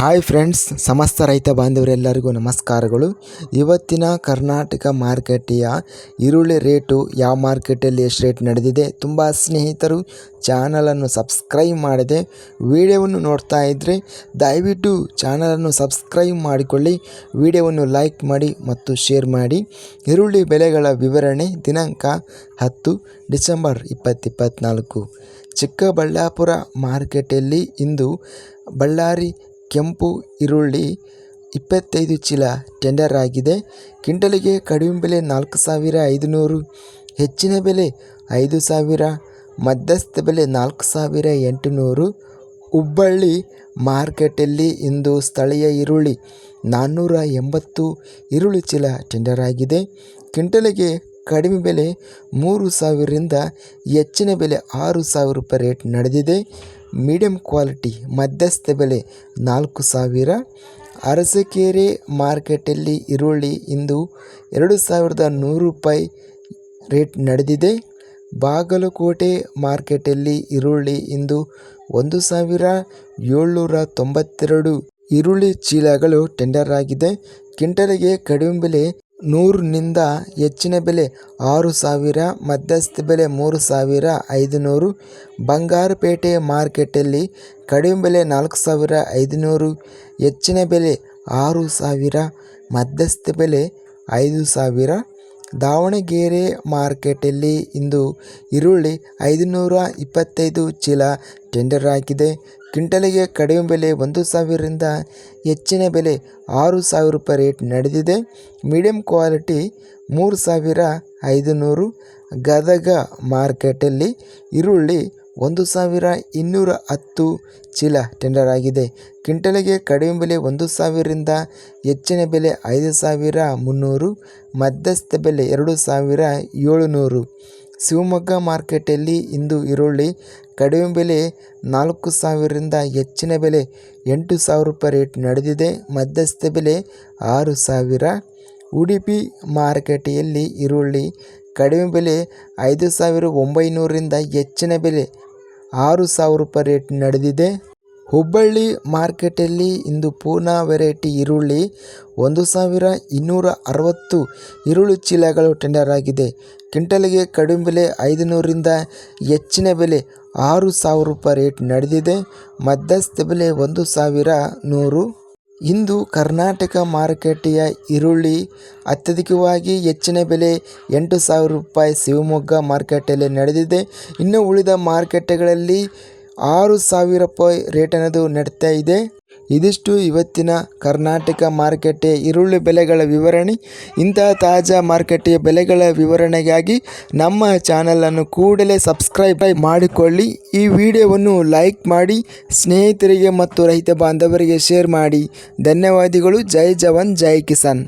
Hi friends ಸಮಸ್ತ ರೈತ ಬಾಂಧವರೆಲ್ಲರಿಗೂ ನಮಸ್ಕಾರಗಳು. ಇವತ್ತಿನ ಕರ್ನಾಟಕ ಮಾರುಕಟ್ಟೆಯ ಈರುಳ್ಳಿ ರೇಟು ಯಾವ ಮಾರ್ಕೆಟಲ್ಲಿ ಎಷ್ಟು ರೇಟ್ ನಡೆದಿದೆ ತುಂಬ ಸ್ನೇಹಿತರು ಚಾನಲನ್ನು ಸಬ್ಸ್ಕ್ರೈಬ್ ಮಾಡಿದೆ ವಿಡಿಯೋವನ್ನು ನೋಡ್ತಾ ಇದ್ದರೆ ದಯವಿಟ್ಟು ಚಾನಲನ್ನು ಸಬ್ಸ್ಕ್ರೈಬ್ ಮಾಡಿಕೊಳ್ಳಿ, ವಿಡಿಯೋವನ್ನು ಲೈಕ್ ಮಾಡಿ ಮತ್ತು ಶೇರ್ ಮಾಡಿ. ಈರುಳ್ಳಿ ಬೆಲೆಗಳ ವಿವರಣೆ ದಿನಾಂಕ ಹತ್ತು ಡಿಸೆಂಬರ್ ಇಪ್ಪತ್ತಿಪ್ಪತ್ನಾಲ್ಕು ಚಿಕ್ಕಬಳ್ಳಾಪುರ ಮಾರ್ಕೆಟಲ್ಲಿ ಇಂದು ಬಳ್ಳಾರಿ ಕೆಂಪು ಈರುಳ್ಳಿ ಇಪ್ಪತ್ತೈದು ಚೀಲ ಟೆಂಡರ್ ಆಗಿದೆ. ಕ್ವಿಂಟಲಿಗೆ ಕಡಿಮೆ ಬೆಲೆ ನಾಲ್ಕು ಸಾವಿರ ಐದುನೂರು, ಹೆಚ್ಚಿನ ಬೆಲೆ ಐದು ಸಾವಿರ, ಮಧ್ಯಸ್ಥ ಬೆಲೆ ನಾಲ್ಕು ಸಾವಿರ ಎಂಟುನೂರು. ಹುಬ್ಬಳ್ಳಿ ಮಾರ್ಕೆಟಲ್ಲಿ ಇಂದು ಸ್ಥಳೀಯ ಈರುಳ್ಳಿ ನಾನ್ನೂರ ಎಂಬತ್ತು ಈರುಳ್ಳಿ ಚೀಲ ಟೆಂಡರ್ ಆಗಿದೆ. ಕ್ವಿಂಟಲಿಗೆ ಕಡಿಮೆ ಬೆಲೆ ಮೂರು ಸಾವಿರದಿಂದ ಹೆಚ್ಚಿನ ಬೆಲೆ ಆರು ಸಾವಿರ ರೂಪಾಯಿ ರೇಟ್ ನಡೆದಿದೆ. ಮೀಡಿಯಂ ಕ್ವಾಲಿಟಿ ಮಧ್ಯಸ್ಥ ಬೆಲೆ ನಾಲ್ಕು ಸಾವಿರ. ಅರಸಕೆರೆ ಮಾರ್ಕೆಟಲ್ಲಿ ಈರುಳ್ಳಿ ಇಂದು ಎರಡು ಸಾವಿರದ ನೂರು ರೂಪಾಯಿ ರೇಟ್ ನಡೆದಿದೆ. ಬಾಗಲಕೋಟೆ ಮಾರ್ಕೆಟಲ್ಲಿ ಈರುಳ್ಳಿ ಇಂದು ಒಂದು ಸಾವಿರ ಏಳ್ನೂರ ತೊಂಬತ್ತೆರಡು. ಈರುಳ್ಳಿ ಚೀಲಗಳು ಟೆಂಡರ್ ಆಗಿದೆ. ಕ್ವಿಂಟಲಿಗೆ ಕಡಿಮೆ ಬೆಲೆ ನೂರರಿಂದ ಹೆಚ್ಚಿನ ಬೆಲೆ ಆರು ಸಾವಿರ, ಮಧ್ಯಸ್ಥ ಬೆಲೆ ಮೂರು ಸಾವಿರ ಐದುನೂರು. ಬಂಗಾರಪೇಟೆ ಮಾರ್ಕೆಟಲ್ಲಿ ಕಡಿಮೆ ಬೆಲೆ ನಾಲ್ಕು ಸಾವಿರ ಐದುನೂರು, ಹೆಚ್ಚಿನ ಬೆಲೆ ಆರು ಸಾವಿರ, ಮಧ್ಯಸ್ಥ ಬೆಲೆ ಐದು ಸಾವಿರ. ದಾವಣಗೆರೆ ಮಾರ್ಕೆಟಲ್ಲಿ ಇಂದು ಈರುಳ್ಳಿ ಐದುನೂರ ಇಪ್ಪತ್ತೈದು ಚೀಲ ಟೆಂಡರ್ ಆಗಿದೆ ಕ್ವಿಂಟಲಿಗೆ ಕಡಿಮೆ ಬೆಲೆ ಒಂದು ಸಾವಿರದಿಂದ ಹೆಚ್ಚಿನ ಬೆಲೆ ಆರು ಸಾವಿರ ರೂಪಾಯಿ ರೇಟ್ ನಡೆದಿದೆ. ಮೀಡಿಯಂ ಕ್ವಾಲಿಟಿ ಮೂರು ಸಾವಿರ ಐದುನೂರು ಗದಗ ಮಾರ್ಕೆಟಲ್ಲಿ ಈರುಳ್ಳಿ ಒಂದು ಸಾವಿರ ಇನ್ನೂರ ಹತ್ತು ಚೀಲ ಟೆಂಡರ್ ಆಗಿದೆ. ಕ್ವಿಂಟಲ್ಗೆ ಕಡಿಮೆ ಬೆಲೆ ಒಂದು ಸಾವಿರದಿಂದ ಹೆಚ್ಚಿನ ಬೆಲೆ ಐದು ಸಾವಿರ ಮುನ್ನೂರು, ಮಧ್ಯಸ್ಥ ಬೆಲೆ ಎರಡು ಸಾವಿರ ಏಳುನೂರು. ಶಿವಮೊಗ್ಗ ಮಾರ್ಕೆಟಲ್ಲಿ ಇಂದು ಈರುಳ್ಳಿ ಕಡಿಮೆ ಬೆಲೆ ನಾಲ್ಕು ಸಾವಿರದಿಂದ ಹೆಚ್ಚಿನ ಬೆಲೆ ಎಂಟು ಸಾವಿರ ರೂಪಾಯಿ ರೇಟ್ ನಡೆದಿದೆ. ಮಧ್ಯಸ್ಥ ಬೆಲೆ ಆರು ಸಾವಿರ. ಉಡುಪಿ ಮಾರುಕಟ್ಟೆಯಲ್ಲಿ ಈರುಳ್ಳಿ ಕಡಿಮೆ ಬೆಲೆ ಐದು ಸಾವಿರ ಒಂಬೈನೂರರಿಂದ ಹೆಚ್ಚಿನ ಬೆಲೆ ಆರು ಸಾವಿರ ರೂಪಾಯಿ ರೇಟ್ ನಡೆದಿದೆ. ಹುಬ್ಬಳ್ಳಿ ಮಾರ್ಕೆಟಲ್ಲಿ ಇಂದು ಪೂನಾ ವೆರೈಟಿ ಈರುಳ್ಳಿ ಒಂದು ಸಾವಿರ ಇನ್ನೂರ ಅರವತ್ತು ಈರುಳ್ಳಿ ಚೀಲಗಳು ಟೆಂಡರ್ ಆಗಿದೆ. ಕ್ವಿಂಟಲ್ಗೆ ಕಡಿಮೆ ಬೆಲೆ ಐದುನೂರರಿಂದ ಹೆಚ್ಚಿನ ಬೆಲೆ ಆರು ಸಾವಿರ ರೂಪಾಯಿ ರೇಟ್ ನಡೆದಿದೆ. ಮಧ್ಯಸ್ಥ ಬೆಲೆ ಒಂದು ಸಾವಿರ ನೂರು. ಇಂದು ಕರ್ನಾಟಕ ಮಾರುಕಟ್ಟೆಯ ಈರುಳ್ಳಿ ಅತ್ಯಧಿಕವಾಗಿ ಹೆಚ್ಚಿನ ಬೆಲೆ ಎಂಟು ಸಾವಿರ ರೂಪಾಯಿ ಶಿವಮೊಗ್ಗ ಮಾರುಕಟ್ಟೆಯಲ್ಲಿ ನಡೆದಿದೆ. ಇನ್ನು ಉಳಿದ ಮಾರುಕಟ್ಟೆಗಳಲ್ಲಿ ಆರು ಸಾವಿರ ರೂಪಾಯಿ ರೇಟ್ ಅನ್ನೋದು ನಡೀತಾ ಇದೆ. ಇದಿಷ್ಟು ಇವತ್ತಿನ ಕರ್ನಾಟಕ ಮಾರುಕಟ್ಟೆ ಈರುಳ್ಳಿ ಬೆಲೆಗಳ ವಿವರಣೆ. ಇಂತಹ ತಾಜಾ ಮಾರುಕಟ್ಟೆಯ ಬೆಲೆಗಳ ವಿವರಣೆಗಾಗಿ ನಮ್ಮ ಚಾನಲನ್ನು ಕೂಡಲೇ ಸಬ್ಸ್ಕ್ರೈಬ್ ಮಾಡಿಕೊಳ್ಳಿ. ಈ ವಿಡಿಯೋವನ್ನು ಲೈಕ್ ಮಾಡಿ, ಸ್ನೇಹಿತರಿಗೆ ಮತ್ತು ರೈತ ಬಾಂಧವರಿಗೆ ಶೇರ್ ಮಾಡಿ. ಧನ್ಯವಾದಗಳು. ಜೈ ಜವಾನ್, ಜೈ ಕಿಸಾನ್.